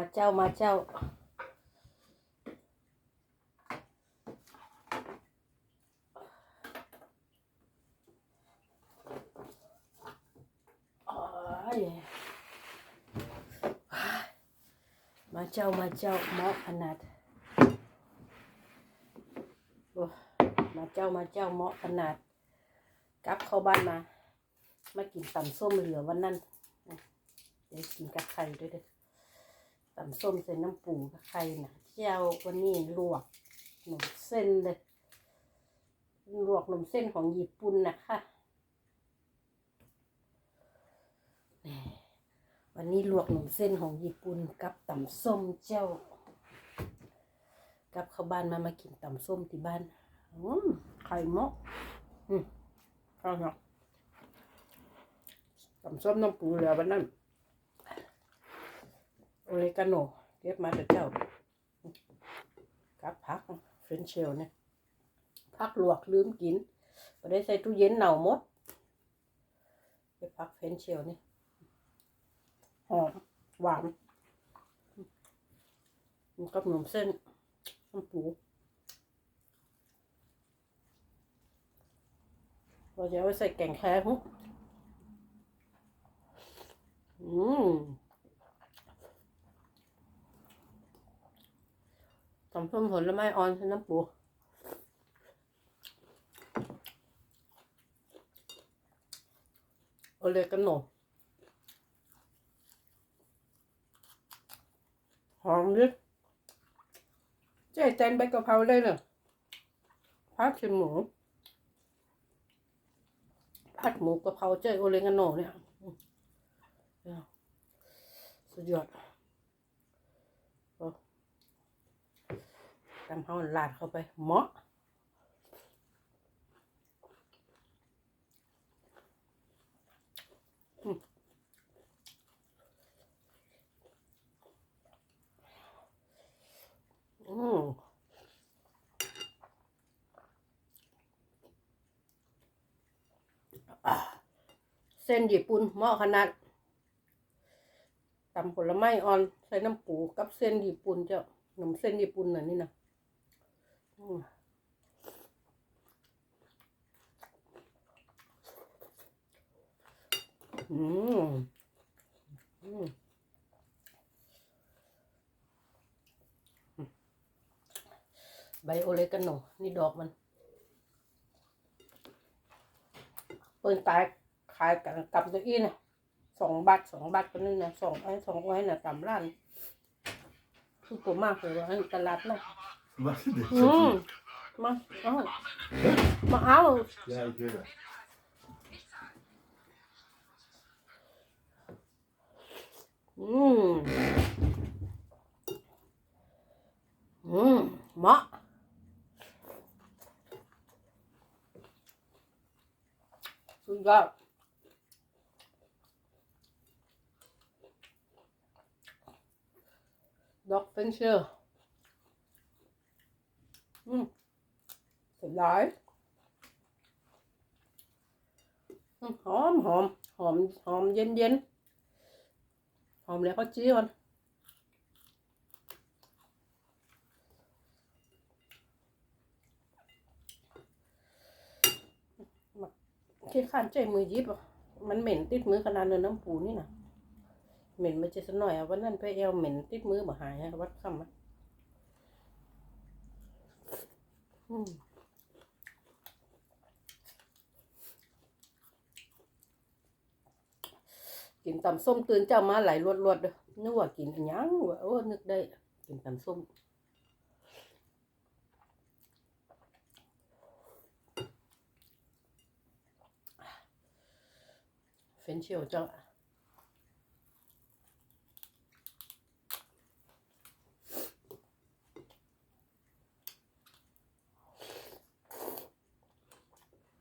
มาเจ้ามาเจ้าโอ้ยมาเจ้ามาเจ้าเหมาะขนาดมาเจ้ามาเจ้าเหมาะขนาดกลับเข้าบ้านมา มากินตำส้มเหลือวันนั้น เดี๋ยวกินกับไข่ด้วยเด้อ ตำส้มใส่น้ำปูกับไข่นะเจ้าวันนี้ลวกขนมเส้นเลยลวกขนมเส้นของญี่ปุ่นนะคะวันนี้ลวกหนมเส้นของญี่ปุ่นกับตำส้มเจ้า กับเข้าบ้านมามากินตำส้มที่บ้านอืมไข่มกอืมข้าวเหนียวตำส้มน้ำปูเหลือวันนั้น โอเลกาโนเก็บมาแต่เจ้ากับผักเฟรนช์เชลเนี่ยผักลวกลืมกินไ่ได้ใส่ตู้เย็นเน่าหมดเก็บผักเฟรนช์เชลนี่หอมหวานกับขนมเส้นน้ำปูเราจะเอาไว้ใส่แกงแครฮุอืม ตำส้มผลไม้อ่อนใส่น้ำปูโอเลกาโนหอมดิเจ๊แจนใบกะเพราได้เลยผัดชิ้นหมูผัดหมูกะเพราเจ๊โอเลงานโนเนี่ยสุดยอดโอ้ ตำเฮาลาดเข้าไปเหมาะอืมอืมเส้นญี่ปุ่นเหมาะขนาดตำผลไม้อ่อน ใส่น้ำปูกับเส้นญี่ปุ่นเจ้าขนมเส้นญี่ปุ่นน่ะนี่นะ อืมอืมใบโอเลกาโนนี่ดอกมัน เปิดตายขายกันกับตัวอี้นะสองบาทสองบาทก็นี่นะสองไอ้สองไว้น่ะตามร้านคือผมมากเลยว่าตลาดนะ Was ist das? อืมมาเอามาเอา Ja, ich höre. อืมอืมเหมาะสุดยอดดอกเฟนเชอร์อืม เสร็จแล้วอืมหอมหอมหอมหอมเย็นเย็นหอมแล้วก็จี้ก่อนที่ข้านใจมือยิบอะมันเหม็นติดมือขนาดเนินน้ำปูนี่นะเหม็นมาจะสักหน่อยอะวันนั้นไปเอวเหม็นติดมือบ่หายอะวัดคำอะอืม กินตำส้มตื่นเจ้ามาไหลรวดรวดๆเด้อนึกว่ากินอันหยังวะโอ้นึกได้กินตำส้มเฟ้นเชียวเจ้า